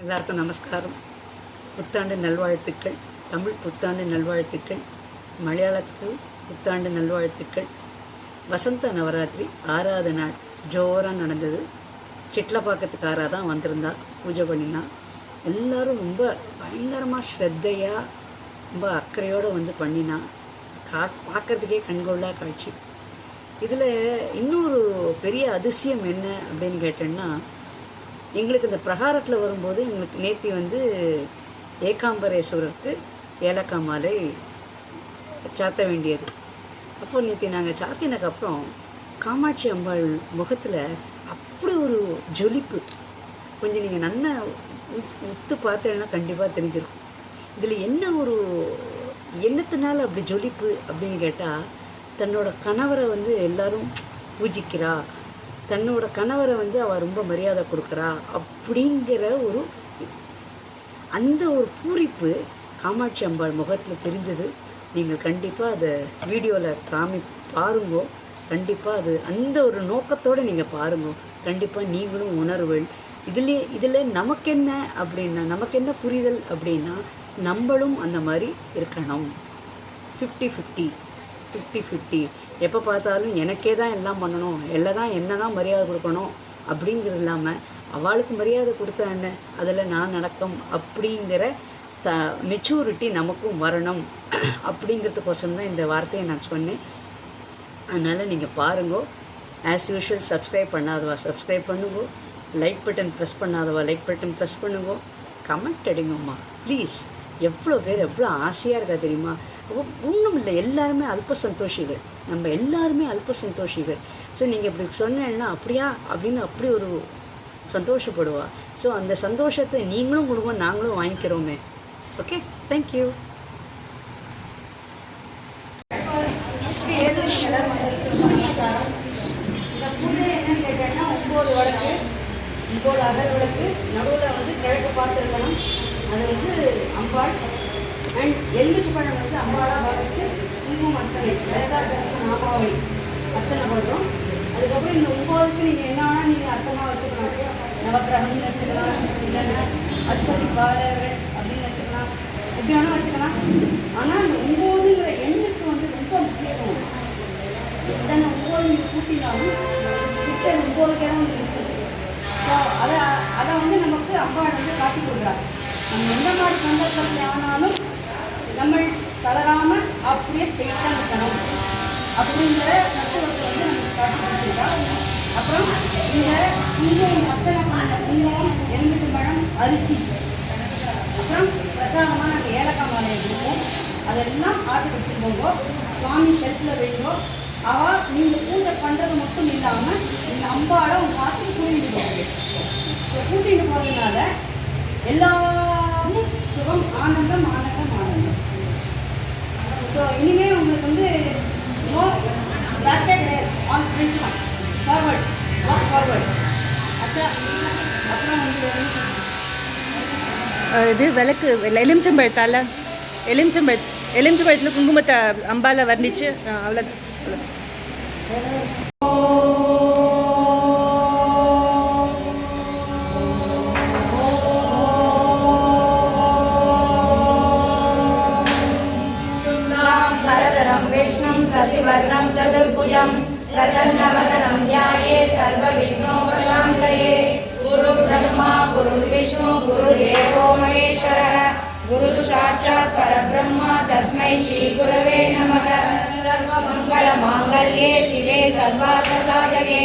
எல்லாருக்கும் நமஸ்காரம். புத்தாண்டு நல்வாழ்த்துக்கள். தமிழ் புத்தாண்டு நல்வாழ்த்துக்கள். மலையாளத்துக்கு புத்தாண்டு நல்வாழ்த்துக்கள். வசந்த நவராத்திரி ஆறாவது நாள் ஜோராக நடந்தது. சிட்லப்பாக்கத்துக்காராக தான் வந்திருந்தா பூஜை பண்ணினா. எல்லாரும் ரொம்ப பயங்கரமாக ஸ்ரத்தையாக ரொம்ப அக்கறையோடு வந்து பண்ணினா. கா பார்க்கறதுக்கே கண்கொள்ளா காட்சி. இதில் இன்னொரு பெரிய அதிசயம் என்ன அப்படின்னு கேட்டேன்னா எங்களுக்கு இந்த பிரகாரத்தில் வரும்போது எங்களுக்கு நேத்தி வந்து ஏகாம்பரேஸ்வரருக்கு ஏலக்காய் மாலை சாத்த வேண்டியது. அப்போ நேற்று நாங்கள் சாத்தினதுக்கப்புறம் காமாட்சி அம்பாள் முகத்தில் அப்படி ஒரு ஜொலிப்பு. கொஞ்சம் நீங்கள் நல்லா உத்து பார்த்தேன்னா கண்டிப்பாக தெரிஞ்சிருக்கும். இதில் என்ன ஒரு என்னத்தினால அப்படி ஜொலிப்பு அப்படின்னு கேட்டால் தன்னோட கணவரை வந்து எல்லாரும் பூஜிக்கிறா தன்னோட கணவரை வந்து அவள் ரொம்ப மரியாதை கொடுக்குறா அப்படிங்கிற ஒரு அந்த ஒரு பூரிப்பு காமாட்சி அம்பாள் முகத்தில் தெரிஞ்சது. நீங்கள் கண்டிப்பாக அதை வீடியோவில் காமி பாருங்கோ. கண்டிப்பாக அது அந்த ஒரு நோக்கத்தோடு நீங்கள் பாருங்க. கண்டிப்பாக நீங்களும் உணர்வுகள். இதுலேயே இதில் நமக்கென்ன அப்படின்னா நமக்கு என்ன புரிதல் அப்படின்னா நம்மளும் அந்த மாதிரி இருக்கணும். ஃபிஃப்டி ஃபிஃப்டி ஃபிஃப்டி ஃபிஃப்டி எப்போ பார்த்தாலும் எனக்கே தான் எல்லாம் பண்ணணும். எல்லாம் தான் என்ன தான் மரியாதை கொடுக்கணும் அப்படிங்கிறது இல்லாமல் அவளுக்கு மரியாதை கொடுத்த என்ன? அதில் நான் நடக்கும். அப்படிங்கிற த மெச்சூரிட்டி நமக்கும் வரணும். அப்படிங்கிறதுக்கோசம் தான் இந்த வார்த்தையை நான் சொன்னேன். அதனால் நீங்கள் பாருங்கோ. ஆஸ் யூஷுவல் சப்ஸ்கிரைப் பண்ணாதவா? சப்ஸ்கிரைப் பண்ணுங்கோ. லைக் பட்டன் ப்ரெஸ் பண்ணாதவா? லைக் பட்டன் ப்ரெஸ் பண்ணுங்கோ. கமெண்ட் அடிங்கம்மா. ப்ளீஸ் எவ்வளோ பேர் எவ்வளோ ஆசையாக இருக்கா தெரியுமா? ஒன்றும் இல்லை. எல்லாருமே அல்ப சந்தோஷிகள் நம்ம எல்லாருமே அல்ப சந்தோஷிகள் ஸோ நீங்கள் இப்படி சொன்னேன்னா அப்படியா? அப்படின்னு அப்படி ஒரு சந்தோஷப்படுவா. ஸோ அந்த சந்தோஷத்தை நீங்களும் கொடுங்க நாங்களும் வாங்கிக்கிறோமே. ஓகே தேங்க்யூ இந்த ஒம்பது வடக்கு ஒம்பது அகல் வடக்கு நடுவில் வந்து கிழக்கு பார்த்துருக்கணும். அது வந்து அம்பாள் அண்ட் எலுமிச்சு பழம் வந்து அம்பாளாக வரைச்சு குங்குமம் அர்ச்சனை வேதாசன நாமாவளி அர்ச்சனை பண்ணுறோம் அதுக்கப்புறம் இந்த ஒம்போதுக்கு நீங்கள் என்னன்னா நீங்கள் அர்த்தமாக வச்சுக்கலாம். நவக்கிரகம்னு வச்சுக்கலாம் இல்லைன்னா அற்பதி பாலர்கள் அப்படின்னு வச்சுக்கலாம். எப்படி வேணால் வச்சுக்கலாம். ஆனால் அந்த ஒம்போதுங்கிற எண்ணுக்கு வந்து ரொம்ப முக்கியத்துவம். எத்தனை ஒம்போது நீங்கள் கூட்டினாலும் கிட்ட ஒம்போது கிழமை இருக்குது ஸோ அதை அதை வந்து நமக்கு அம்பாள் வந்து காட்டி கொடுக்குறாங்க. நம்ம எந்த மாதிரி சந்தர்ப்பத்தில் ஆனாலும் நம்ம தளராமல் அப்படியே ஸ்ட்ரெயிட்டாக நிற்கணும் அப்படிங்கிற தத்துவத்தை வந்து நமக்கு காட்டி கொடுத்துருக்கா அப்புறம் இந்த இங்கே அர்ச்சனை பண்ண குங்குமம் பழம் அரிசி. அப்புறம் பிரசாதமாக நாங்கள் ஏலக்காய் மாலை கொடுப்போம். அதெல்லாம் ஆட்டு கொடுத்துட்டு போங்கோ சுவாமி ஷெல்ஃபில் வைங்கோ. அவள் நீங்கள் பூஜை பண்ணுறது மட்டும் இல்லாமல் இந்த அம்பாவை உங்கள் பார்த்து கூட்டிகிட்டு போவாங்க ஸோ கூட்டிகிட்டு போகிறதுனால எல்லாமும் சுகம் ஆனந்தம் ஆனந்தம் ஆனந்தம். ஸோ இனிமேல் உங்களுக்கு வந்து இது விளக்கு எலுமிச்சம்பழத்தால எலுமிச்சம்பழ எலுமிச்சம்பழத்தில் குங்குமத்தை அம்பால வர்ணிச்சு அவ்வளோ அவ்வளோ विष्णुं शशिवर्णं चतुर्भुजं प्रसन्नवदनं ध्याये सर्वविघ्नोपशान्तये गुरुब्रह्मा गुरुर्विष्णु गुरुदेवो महेश्वरः गुरुः साक्षात् परब्रह्म तस्मै श्रीगुरवे नमः सर्वमङ्गलमाङ्गल्ये शिवे सर्वार्थसाधके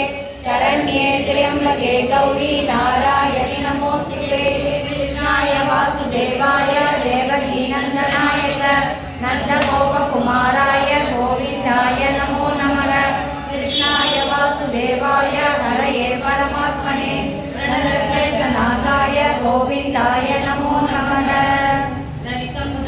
शरण्ये त्र्यम्बके गौरी नारायणि नमोऽस्तुते कृष्णाय वासुदेवाय देवकीनन्दनाय च नन्दगोपकुमाराय परमात्मने नरकेशनाथाय गोविन्दाय नमो नमः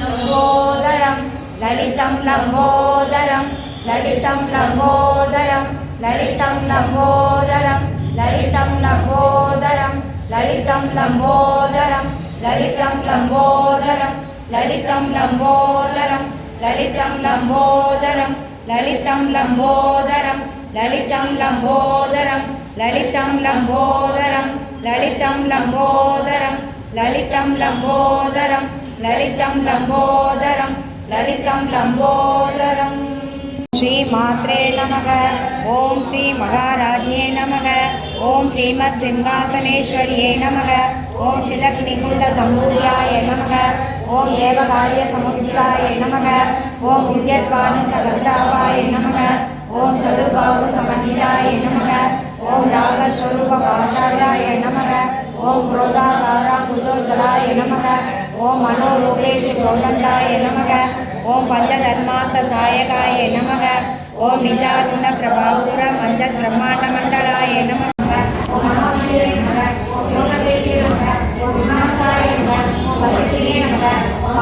लम्बोदरं ललितं लम्बोदरं ललितं लम्बोदरं ललितं लम्बोदरं ललितं लम्बोदरं ललितं लम्बोदरं ललितं लम्बोदरं ललितं लम्बोदरं ललितं लम्बोदरं ललितं लम्बोदरं ललितं लम्बोदरं லலிதம் லம்போதரம் லலிதம் லம்போதரம் லலிதம் லம்போதரம் லலிதம் லம்போதரம் லலிதம் லம்போதரம். ஸ்ரீ மாத்ரே நமக ஓம் ஸ்ரீ மகாராஜ்யே நமக ஓம் ஸ்ரீமத் சிம்ஹாசனேஸ்வரியே நமக ஓம் சிலக் நிகுண்ட சமூர்யாய நமக ஓம் ஏவகாரிய சமுத்திராய நமக ஓம் உயர்வாணு சகசாவாய நமக ஓம் சதுர்பாபு சமநிதாய நமக ஓம் ராகஸ்வரூப பாஷாயாய நமக. ஓம் குரோதாகாரா குதோதலாய நமக. ஓம் மனோரூபேஷு கௌதண்டாய நமக. ஓம் பஞ்சதர்மாத்த சாயகாய நமக. ஓம் நிஜாருண பிரபாபுர மஞ்ச பிரம்மாண்ட மண்டலாய நமக. ஓம் மனோஜே நமக. ஓம் யோகதேவி நமக. ஓம் விநாசாய நமக. ஓம் நமக. ஓம்